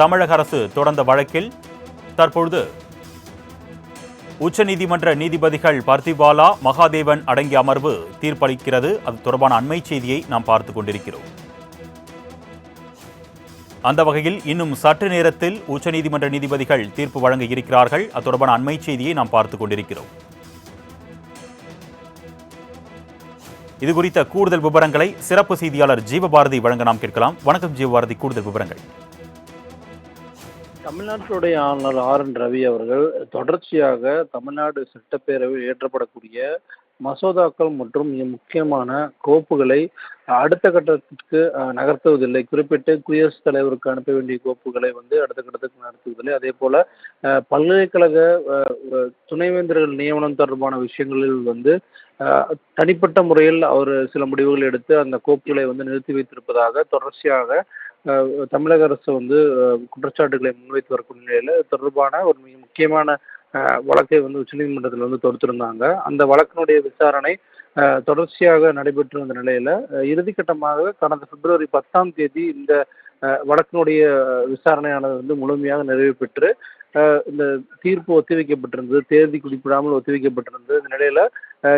தமிழக அரசு தொடர்ந்த வழக்கில் தற்பொழுது உச்சநீதிமன்ற நீதிபதிகள் பார்த்திபாலா மகாதேவன் அடங்கிய அமர்வு தீர்ப்பளிக்கிறது. அது தொடர்பான அண்மை செய்தியை நாம் பார்த்து கொண்டிருக்கிறோம். அந்த வகையில் இன்னும் சற்று நேரத்தில் உச்சநீதிமன்ற நீதிபதிகள் தீர்ப்பு வழங்க இருக்கிறார்கள். அது தொடர்பான அண்மை செய்தியை நாம் பார்த்து கொண்டிருக்கிறோம். இது குறித்த கூடுதல் விவரங்களை சிறப்பு செய்தியாளர் ஜீவபாரதி வழங்க நாம் கேட்கலாம். வணக்கம் ஜீவபாரதி கூடுதல் விவரங்கள். தமிழ்நாட்டுடைய ஆளுநர் ஆர் என் ரவி அவர்கள் தொடர்ச்சியாக தமிழ்நாடு சட்டப்பேரவையில் இயற்றப்படக்கூடிய மசோதாக்கள் மற்றும் மிக முக்கியமான கோப்புகளை அடுத்த கட்டத்திற்கு நகர்த்துவதில்லை. குறிப்பிட்டு குடியரசுத் தலைவருக்கு அனுப்ப வேண்டிய கோப்புகளை வந்து அடுத்த கட்டத்துக்கு நடத்துவதில்லை அதே போல பல்கலைக்கழக துணைவேந்தர்கள் நியமனம் தொடர்பான விஷயங்களில் வந்து தனிப்பட்ட முறையில் அவர் சில முடிவுகள் எடுத்து அந்த கோப்புகளை வந்து நிறுத்தி வைத்திருப்பதாக தொடர்ச்சியாக தமிழக அரசு வந்து குற்றச்சாட்டுகளை முன்வைத்து வரக்கூடிய நிலையில் தொடர்பான ஒரு மிக முக்கியமான வழக்கை வந்து உச்சநீதிமன்றத்தில் வந்து தொடுத்திருந்தாங்க. அந்த வழக்கினுடைய விசாரணை தொடர்ச்சியாக நடைபெற்று வந்த நிலையில் இறுதிக்கட்டமாக கடந்த பிப்ரவரி பத்தாம் தேதி இந்த வழக்கினுடைய விசாரணையானது வந்து முழுமையாக நிறைவு பெற்று இந்த தீர்ப்பு ஒத்திவைக்கப்பட்டிருந்தது தேதி குறிப்பிடாமல் ஒத்திவைக்கப்பட்டிருந்தது. இந்த நிலையில்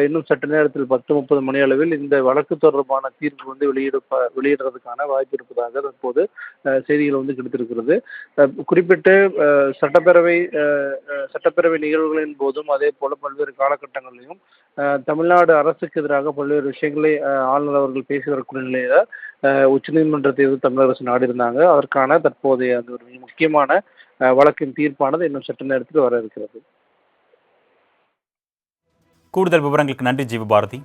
இன்னும் சற்று நேரத்தில் பத்து முப்பது மணி அளவில் இந்த வழக்கு தொடர்பான தீர்ப்பு வந்து வெளியிட வெளியிடுறதுக்கான வாய்ப்பு இருப்பதாக தற்போது செய்திகள் வந்து கிடைத்திருக்கிறது. குறிப்பிட்டு சட்டப்பேரவை சட்டப்பேரவை நிகழ்வுகளின் போதும் அதே போல பல்வேறு காலகட்டங்களிலும் தமிழ்நாடு அரசுக்கு எதிராக பல்வேறு விஷயங்களை ஆளுநர் அவர்கள் பேசி வரக்கூடிய நிலையில உச்சநீதிமன்றத்தை வந்து தமிழக அரசு நாடியிருந்தாங்க. அதற்கான தற்போதைய அந்த ஒரு முக்கியமான வழக்கின் தீர்ப்பானது இன்னும் சற்று நேரத்தில் வர இருக்கிறது. கூடுதல் விவரங்களுக்கு நன்றி ஜீவபாரதி.